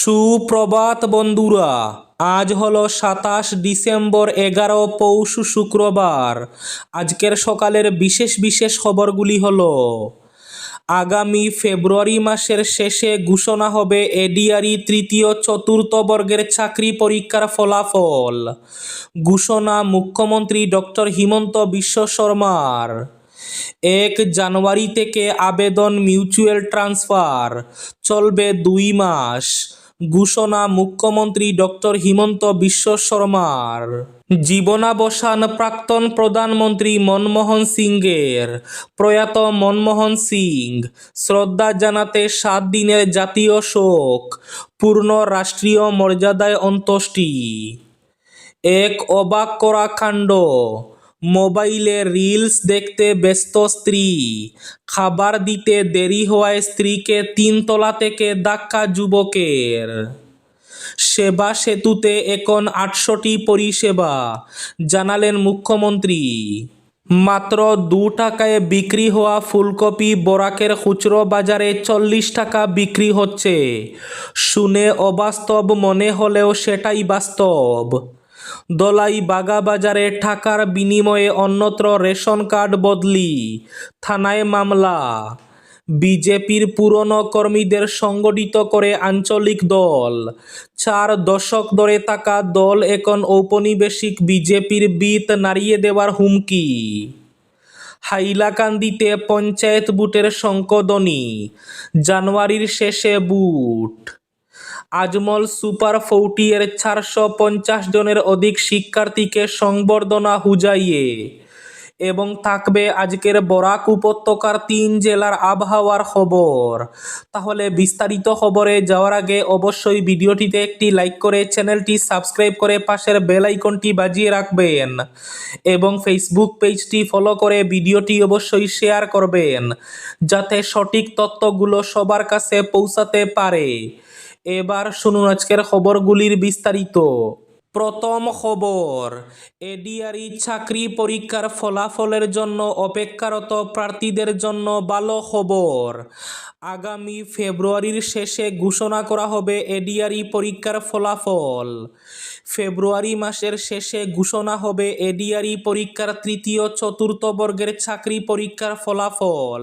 সুপ্রভাত বন্ধুরা, আজ হলো সাতাশ ডিসেম্বর এগারো পৌষ শুক্রবার। আজকের সকালের বিশেষ বিশেষ খবরগুলি হলো, আগামী ফেব্রুয়ারি মাসের শেষে ঘোষণা হবে এডিআরই তৃতীয় চতুর্থ বর্গের চাকরি পরীক্ষার ফলাফল। ঘোষণা মুখ্যমন্ত্রী ডক্টর হিমন্ত বিশ্ব শর্মার। এক জানুয়ারি থেকে আবেদন মিউচুয়াল ট্রান্সফার, চলবে দুই মাস। ঘোষণা মুখ্যমন্ত্রী ডক্টর হিমন্ত বিশ্ব শর্মার। জীবনাবসান প্রাক্তন প্রধানমন্ত্রী মনমোহন সিংয়ের। প্রয়াত মনমোহন সিং, শ্রদ্ধা জানাতে সাত দিনের জাতীয় শোক, পূর্ণ রাষ্ট্রীয় মর্যাদায় অন্ত্যেষ্টি। এক অবাক করা কাণ্ড। মোবাইলে রিলস দেখতে ব্যস্ত স্ত্রী। খাবার দিতে দেরি হওয়ায় স্ত্রীকে তিনতলা থেকে ধাক্কা যুবকের। সেবা সেতুতে এখন আটশোটি পরিষেবা, জানালেন মুখ্যমন্ত্রী। মাত্র দু টাকায় বিক্রি হওয়া ফুলকপি বরাকের খুচরো বাজারে চল্লিশ টাকা বিক্রি হচ্ছে। শুনে অবাস্তব মনে হলেও সেটাই বাস্তব। দলাই বাগা বাজারে টাকার বিনিময়ে অন্যত্র রেশন কার্ড বদলি, থানায় মামলা। বিজেপির পুরনো কর্মীদের সংগঠিত করে আঞ্চলিক দল। চার দশক ধরে থাকা দল এখন ঔপনিবেশিক, বিজেপির বিত নাড়িয়ে দেওয়ার হুমকি। হাইলাকান্দিতে পঞ্চায়েত বুটের শঙ্কদনী জানুয়ারির শেষে বুট। আজমল সুপার ফৌটিয়ের চারশো পঞ্চাশ জনের অধিক শিক্ষার্থীকে সংবর্ধনা হুজাইয়ে। এবং থাকবে আজকের বরাক উপত্যকার তিন জেলার আবহাওয়ার খবর। তাহলে বিস্তারিত খবরে যাওয়ার আগে অবশ্যই ভিডিওটিতে একটি লাইক করে চ্যানেলটি সাবস্ক্রাইব করে পাশের বেল আইকনটি বাজিয়ে রাখবেন। এবং ফেসবুক পেজটি ফলো করে ভিডিওটি অবশ্যই শেয়ার করবেন। যাতে সঠিক তথ্যগুলো সবার কাছে পৌঁছাতে পারে। এবার শুনুন আজকের খবরগুলির বিস্তারিত। প্রথম খবর, এডিআরই চাকরি পরীক্ষার ফলাফলের জন্য অপেক্ষারত প্রার্থীদের জন্য ভালো খবর। আগামী ফেব্রুয়ারির শেষে ঘোষণা করা হবে এডিআরই পরীক্ষার ফলাফল। ফেব্রুয়ারি মাসের শেষে ঘোষণা হবে এডিআরই পরীক্ষার তৃতীয় চতুর্থ বর্গের চাকরি পরীক্ষার ফলাফল।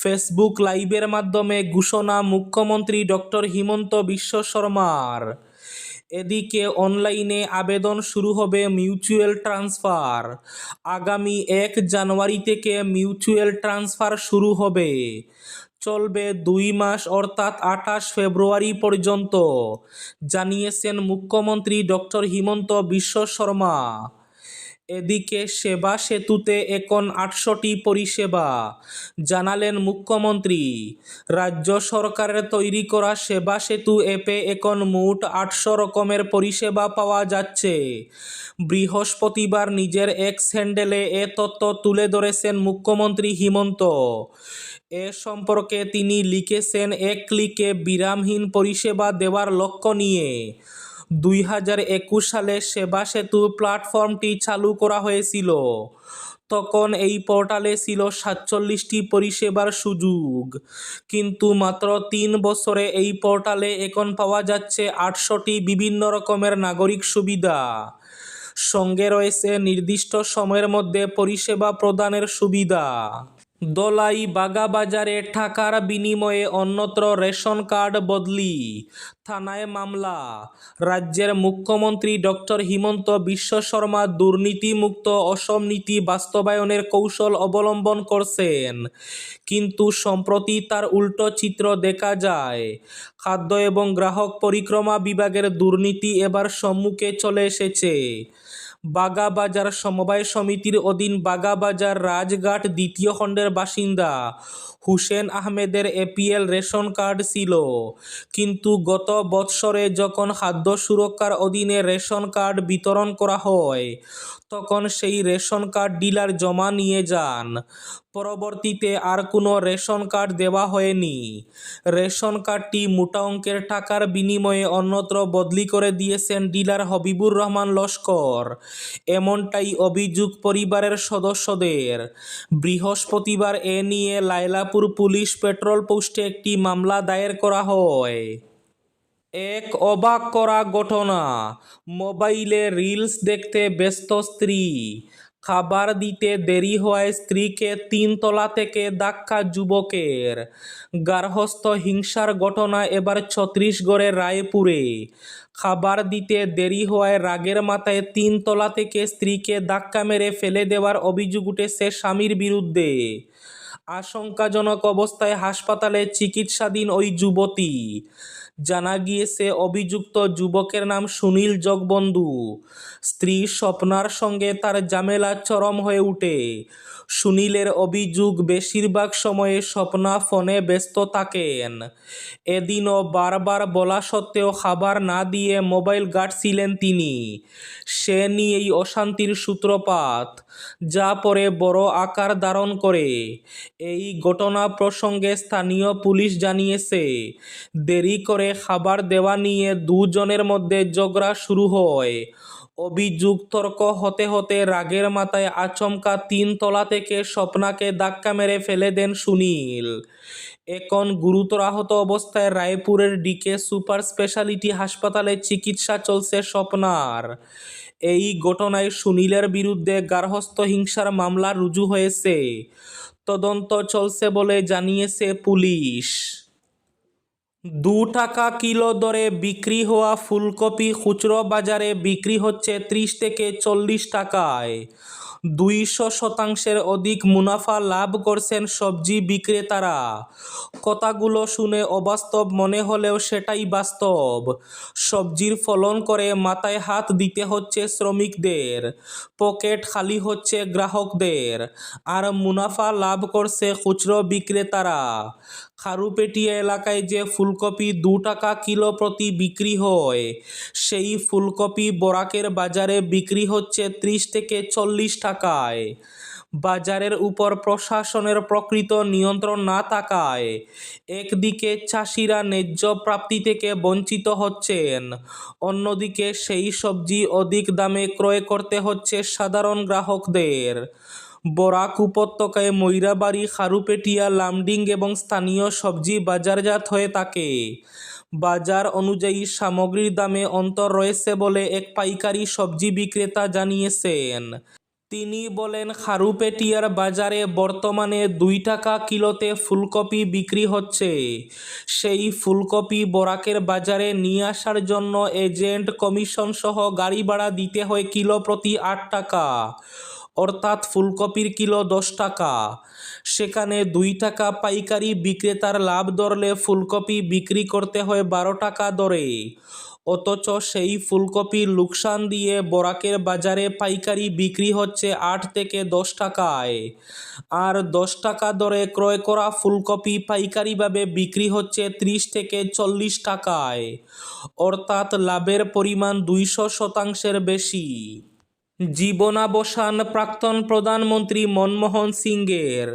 ফেসবুক লাইভের মাধ্যমে ঘোষণা মুখ্যমন্ত্রী ডক্টর হিমন্ত বিশ্ব শর্মার। এদিকে অনলাইনে আবেদন শুরু হবে মিউচুয়াল ট্রান্সফার। আগামী এক জানুয়ারি থেকে মিউচুয়াল ট্রান্সফার শুরু হবে। চলবে দুই মাস অর্থাৎ আঠাশ ফেব্রুয়ারি পর্যন্ত। জানিয়েছেন মুখ্যমন্ত্রী ডক্টর হিমন্ত বিশ্ব শর্মা। এদিকে সেবা সেতুতে এখন আটশোটি পরিষেবা। জানালেন মুখ্যমন্ত্রী। রাজ্য সরকারের তৈরি করা সেবা সেতু অ্যাপে এখন মোট আটশো রকমের পরিষেবা পাওয়া যাচ্ছে। বৃহস্পতিবার নিজের এক্স হ্যান্ডেলে এ তথ্য তুলে ধরেছেন মুখ্যমন্ত্রী হিমন্ত। এ সম্পর্কে তিনি লিখেছেন, এক ক্লিকে বিরামহীন পরিষেবা দেওয়ার লক্ষ্য নিয়ে। দুই হাজার একুশ সালে সেবা সেতু প্ল্যাটফর্মটি চালু করা হয়েছিল। তখন এই পোর্টালে ছিল সাতচল্লিশটি পরিষেবার সুযোগ। কিন্তু মাত্র তিন বছরে এই পোর্টালে এখন পাওয়া যাচ্ছে আটশোটি বিভিন্ন রকমের নাগরিক সুবিধা। সঙ্গে রয়েছে নির্দিষ্ট সময়ের মধ্যে পরিষেবা প্রদানের সুবিধা। দলাই বাগাবাজারে টাকার বিনিময়ে অন্যত্র রেশন কার্ড বদলি। থানায় মামলা। রাজ্যের মুখ্যমন্ত্রী ডক্টর হিমন্ত বিশ্ব শর্মা দুর্নীতিমুক্ত অসম নীতি বাস্তবায়নের কৌশল অবলম্বন করছেন। কিন্তু সম্প্রতি তার উল্টো চিত্র দেখা যায়। খাদ্য এবং গ্রাহক পরিক্রমা বিভাগের দুর্নীতি এবার সম্মুখে চলে এসেছে। বাগাবাজার সমবায় সমিতির অধীন বাগাবাজার রাজঘাট দ্বিতীয় খণ্ডের বাসিন্দা হুসেন আহমেদের এপিএল রেশন কার্ড ছিল। কিন্তু গত বৎসরে যখন খাদ্য সুরক্ষার অধীনে রেশন কার্ড বিতরণ করা হয় তখন সেই রেশন কার্ড ডিলার জমা নিয়ে যান। পরবর্তীতে আর কোনো রেশন কার্ড দেওয়া হয়নি। রেশন কার্ডটি মোটা অঙ্কের টাকার বিনিময়ে অন্যত্র বদলি করে দিয়েছেন ডিলার হবিবুর রহমান লস্কর। এমনটাই অভিযোগ পরিবারের সদস্যদের। বৃহস্পতিবার এ নিয়ে লায়লাপুর পুলিশ পেট্রোল পোস্টে একটি মামলা দায়ের করা হয়। এক অবাক করা ঘটনা। মোবাইলে রিলস দেখতে ব্যস্ত স্ত্রী। খাবার দিতে দেরি হওয়ায় স্ত্রীকে তিনতলা থেকে ধাক্কা যুবকের। গার্হস্থ হিংসার ঘটনা এবার ছত্রিশগড়ের রায়পুরে। খাবার দিতে দেরি হওয়ায় রাগের মাথায় তিনতলা থেকে স্ত্রীকে ধাক্কা মেরে ফেলে দেওয়ার অভিযোগ উঠেছে স্বামীর বিরুদ্ধে। আশঙ্কাজনক অবস্থায় হাসপাতালে চিকিৎসাধীন ওই যুবতী। জানা গিয়েছে, অভিযুক্ত যুবকের নাম সুনীল জগবন্ধু। স্ত্রী স্বপ্নার সঙ্গে তার ঝামেলা চরম হয়ে ওঠে। সুনীলের অভিযোগ, বেশিরভাগ সময়ে স্বপ্না ফোনে ব্যস্ত থাকেন। এদিনও বারবার বলা সত্ত্বেও খাবার না দিয়ে মোবাইল ঘাঁটছিলেন তিনি। সে নিয়েই অশান্তির সূত্রপাত, যা পরে বড় আকার ধারণ করে। এই ঘটনা প্রসঙ্গে স্থানীয় পুলিশ জানিয়েছে, দেরি করে খাবার দেওয়া নিয়ে দুজনের মধ্যে ঝগড়া শুরু হয়। অভিযোগ তর্ক হতে হতে রাগের মাথায় আচমকা তিন তলা থেকে স্বপ্নাকে ধাক্কা মেরে ফেলে দেন সুনীল। এখন গুরুতর আহত অবস্থায় রায়পুরের ডিকে সুপার স্পেশালিটি হাসপাতালে চিকিৎসা চলছে স্বপ্নার। এই ঘটনায় সুনীলের বিরুদ্ধে গার্হস্থ হিংসার মামলা রুজু হয়েছে। তদন্ত চলছে বলে জানিয়েছে পুলিশ। দু টাকা কিলো দরে বিক্রি হওয়া ফুলকপি খুচরো বাজারে বিক্রি হচ্ছে ত্রিশ থেকে চল্লিশ টাকায়। দুইশো শতাংশের অধিক মুনাফা লাভ করছেন সবজি বিক্রেতারা। কথাগুলো শুনে অবাস্তব মনে হলেও সেটাই বাস্তব। সবজির ফলন করে মাথায় হাত দিতে হচ্ছে শ্রমিকদের, পকেট খালি হচ্ছে গ্রাহকদের, আর মুনাফা লাভ করছে খুচরো বিক্রেতারা। খারুপেটিয়া এলাকায় যে ফুলকপি দু টাকা কিলো প্রতি বিক্রি হয়, সেই ফুলকপি বরাকের বাজারে বিক্রি হচ্ছে ত্রিশ থেকে চল্লিশ টাকায় বাজারের উপর প্রশাসনের প্রকৃত নিয়ন্ত্রণ না থাকায় একদিকে চাষিরা ন্যায্য প্রাপ্তি থেকে বঞ্চিত হচ্ছেন, অন্যদিকে সেই সবজি অধিক দামে ক্রয় করতে হচ্ছে সাধারণ গ্রাহকদের। বরাক উপত্যকায় ময়রাবাড়ি, খারুপেটিয়া, লামডিং এবং স্থানীয় সবজি বাজারজাত হয়ে থাকে। বাজার অনুযায়ী সামগ্রীর দামে অন্তর রয়েছে বলে এক পাইকারি সবজি বিক্রেতা জানিয়েছেন। তিনি বলেন, খারুপেটিয়ার বাজারে বর্তমানে দুই টাকা কিলোতে ফুলকপি বিক্রি হচ্ছে। সেই ফুলকপি বরাকের বাজারে নিয়ে আসার জন্য এজেন্ট কমিশন সহ গাড়ি ভাড়া দিতে হয় কিলো প্রতি আট টাকা, অর্থাৎ ফুলকপির কিলো দশ টাকা। সেখানে দুই টাকা পাইকারি বিক্রেতার লাভ ধরলে ফুলকপি বিক্রি করতে হয় বারো টাকা দরে। অথচ সেই ফুলকপির লোকসান দিয়ে বরাকের বাজারে পাইকারি বিক্রি হচ্ছে আট থেকে দশ টাকায়। আর দশ টাকা দরে ক্রয় করা ফুলকপি পাইকারিভাবে বিক্রি হচ্ছে ত্রিশ থেকে চল্লিশ টাকায়। অর্থাৎ লাভের পরিমাণ দুইশো শতাংশের বেশি। জীবনাবসান প্রাক্তন প্রধানমন্ত্রী মনমোহন সিংয়ের।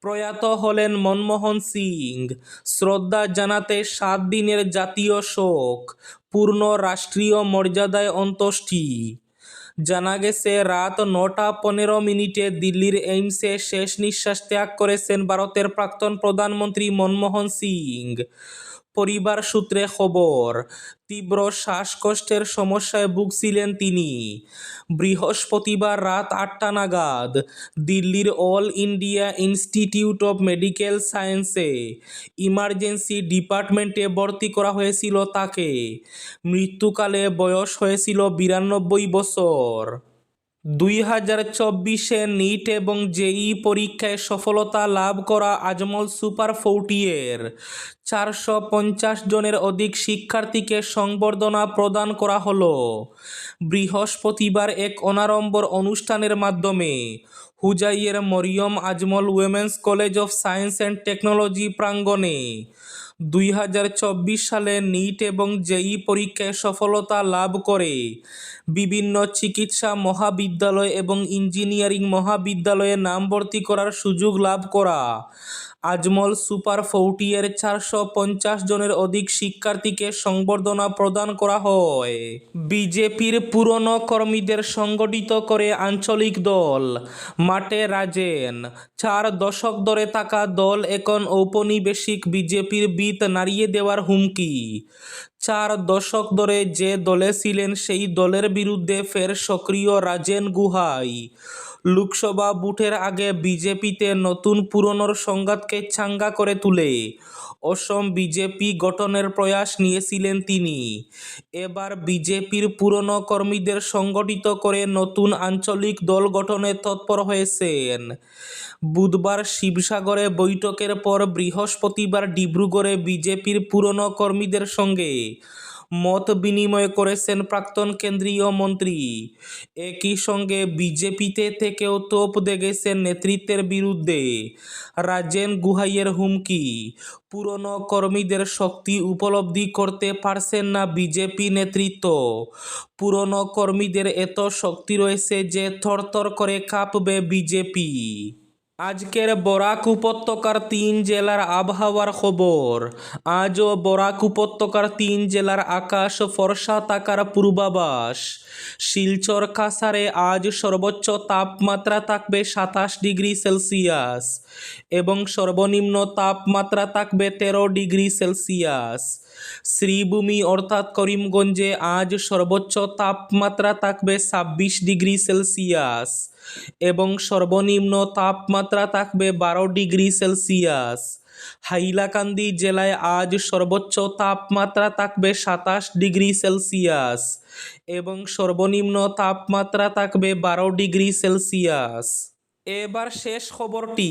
প্রয়াত হলেন মনমোহন সিং। শ্রদ্ধা জানাতে সাত দিনের জাতীয় শোক, পূর্ণ রাষ্ট্রীয় মর্যাদায় অন্ত্যেষ্টি। জানা গেছে, রাত নটা পনেরো মিনিটে দিল্লির এইমসে শেষ নিঃশ্বাস ত্যাগ করেছেন ভারতের প্রাক্তন প্রধানমন্ত্রী মনমোহন সিং। পরিবার সূত্রে খবর, তীব্র শ্বাসকষ্টের সমস্যায় ভুগছিলেন তিনি। বৃহস্পতিবার রাত আটটা নাগাদ দিল্লির All India Institute of medical সায়েন্সে ইমার্জেন্সি ডিপার্টমেন্টে ভর্তি করা হয়েছিল তাকে। মৃত্যুকালে বয়স হয়েছিল বিরানব্বই বছর। দুই হাজার চব্বিশে নিট এবং জেই পরীক্ষায় সফলতা লাভ করা আজমল সুপার ফোর্টিয়ের চারশো পঞ্চাশ জনের অধিক শিক্ষার্থীকে সংবর্ধনা প্রদান করা হলো। বৃহস্পতিবার এক অনাড়ম্বর অনুষ্ঠানের মাধ্যমে হুজাইয়ের Mariyam Ajmal women's college of science and technology প্রাঙ্গণে দুই হাজার চব্বিশ সালে নিট এবং জেই পরীক্ষায় সফলতা লাভ করে। বিভিন্ন চিকিৎসা মহাবিদ্যালয় এবং ইঞ্জিনিয়ারিং মহাবিদ্যালয়ে নাম ভর্তি করার সুযোগ লাভ করা। আজমল সুপার ফোর্টিয়ের চারশো পঞ্চাশ জনের অধিক শিক্ষার্থীকে সংবর্ধনা প্রদান করা হয়। বিজেপির পুরনো কর্মীদের সংগঠিত করে আঞ্চলিক দল মাঠে রাজেন। চার দশক ধরে থাকা দল এখন ঔপনিবেশিক, বিজেপির বিত নাড়িয়ে দেওয়ার হুমকি। চার দশক ধরে যে দলে ছিলেন সেই দলের বিরুদ্ধে ফের সক্রিয় রাজেন গুহাই। লোকসভা বুথের আগে বিজেপিতে নতুন পুরনোর সংঘাতকে চাঙ্গা করে তুলে। অসম বিজেপি গঠনের প্রয়াস নিয়েছিলেন তিনি। এবার বিজেপির পুরনো কর্মীদের সংগঠিত করে নতুন আঞ্চলিক দল গঠনে তৎপর হয়েছেন। বুধবার শিবসাগরে বৈঠকের পর বৃহস্পতিবার ডিব্রুগড়ে বিজেপির পুরনো কর্মীদের সঙ্গে মত বিনিময় করেছেন প্রাক্তন কেন্দ্রীয় মন্ত্রী। একই সঙ্গে বিজেপিতে থেকেও তোপ দেগেছেন নেতৃত্বের বিরুদ্ধে। রাজেন গুহাইয়ের হুমকি। পুরনো কর্মীদের শক্তি উপলব্ধি করতে পারছেন না বিজেপি নেতৃত্ব। পুরনো কর্মীদের এত শক্তি রয়েছে যে থরথর করে কাঁপবে বিজেপি। আজকের বরাক উপত্যকার তিন জেলার আবহাওয়ার খবর। আজও বরাক উপত্যকার তিন জেলার আকাশ ফর্সা থাকার পূর্বাভাস। শিলচর কাসারে আজ সর্বোচ্চ তাপমাত্রা থাকবে সাতাশ ডিগ্রি সেলসিয়াস এবং সর্বনিম্ন তাপমাত্রা থাকবে তেরো ডিগ্রি সেলসিয়াস। শ্রীভূমি অর্থাৎ করিমগঞ্জে আজ সর্বোচ্চ তাপমাত্রা থাকবে ছাব্বিশ ডিগ্রি সেলসিয়াস এবং সর্বনিম্ন তাপমাত্রা থাকবে বারো ডিগ্রি সেলসিয়াস। হাইলাকান্দি জেলায় আজ সর্বোচ্চ তাপমাত্রা থাকবে সাতাশ ডিগ্রি সেলসিয়াস এবং সর্বনিম্ন তাপমাত্রা থাকবে বারো ডিগ্রি সেলসিয়াস। এবার শেষ খবরটি।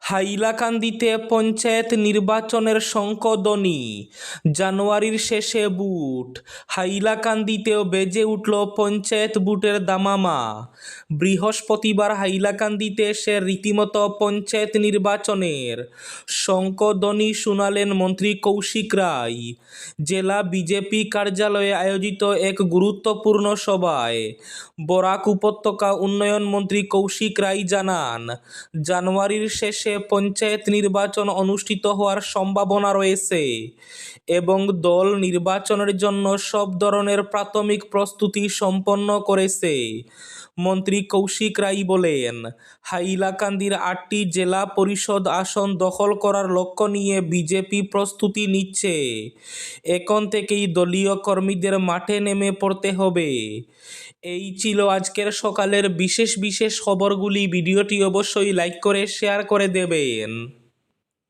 হাইলাকান্দিতে পঞ্চায়েত নির্বাচনের শঙ্কধ্বনি জানুয়ারির শেষে বুট। হাইলাকান্দিতেও বেজে উঠল পঞ্চায়েত বুটের দামামা। বৃহস্পতিবার হাইলাকান্দিতে সে রীতিমতো পঞ্চায়েত নির্বাচনের শঙ্কধ্বনি শুনালেন মন্ত্রী কৌশিক রায়। জেলা বিজেপি কার্যালয়ে আয়োজিত এক গুরুত্বপূর্ণ সভায় বরাক উপত্যকা উন্নয়ন মন্ত্রী কৌশিক রায় জানান জানুয়ারির শেষে পঞ্চায়েত নির্বাচন অনুষ্ঠিত হওয়ার সম্ভাবনা রয়েছে এবং দল নির্বাচনের জন্য সব ধরনের প্রাথমিক প্রস্তুতি সম্পন্ন করেছে। মন্ত্রী কৌশিক রায় বলেন, হাইলাকান্দির আটটি জেলা পরিষদ আসন দখল করার লক্ষ্য নিয়ে বিজেপি প্রস্তুতি নিচ্ছে। এখন থেকেই দলীয় কর্মীদের মাঠে নেমে পড়তে হবে। এই ছিল আজকের সকালের বিশেষ বিশেষ খবরগুলি। ভিডিওটি অবশ্যই লাইক করে শেয়ার করে দেবেন।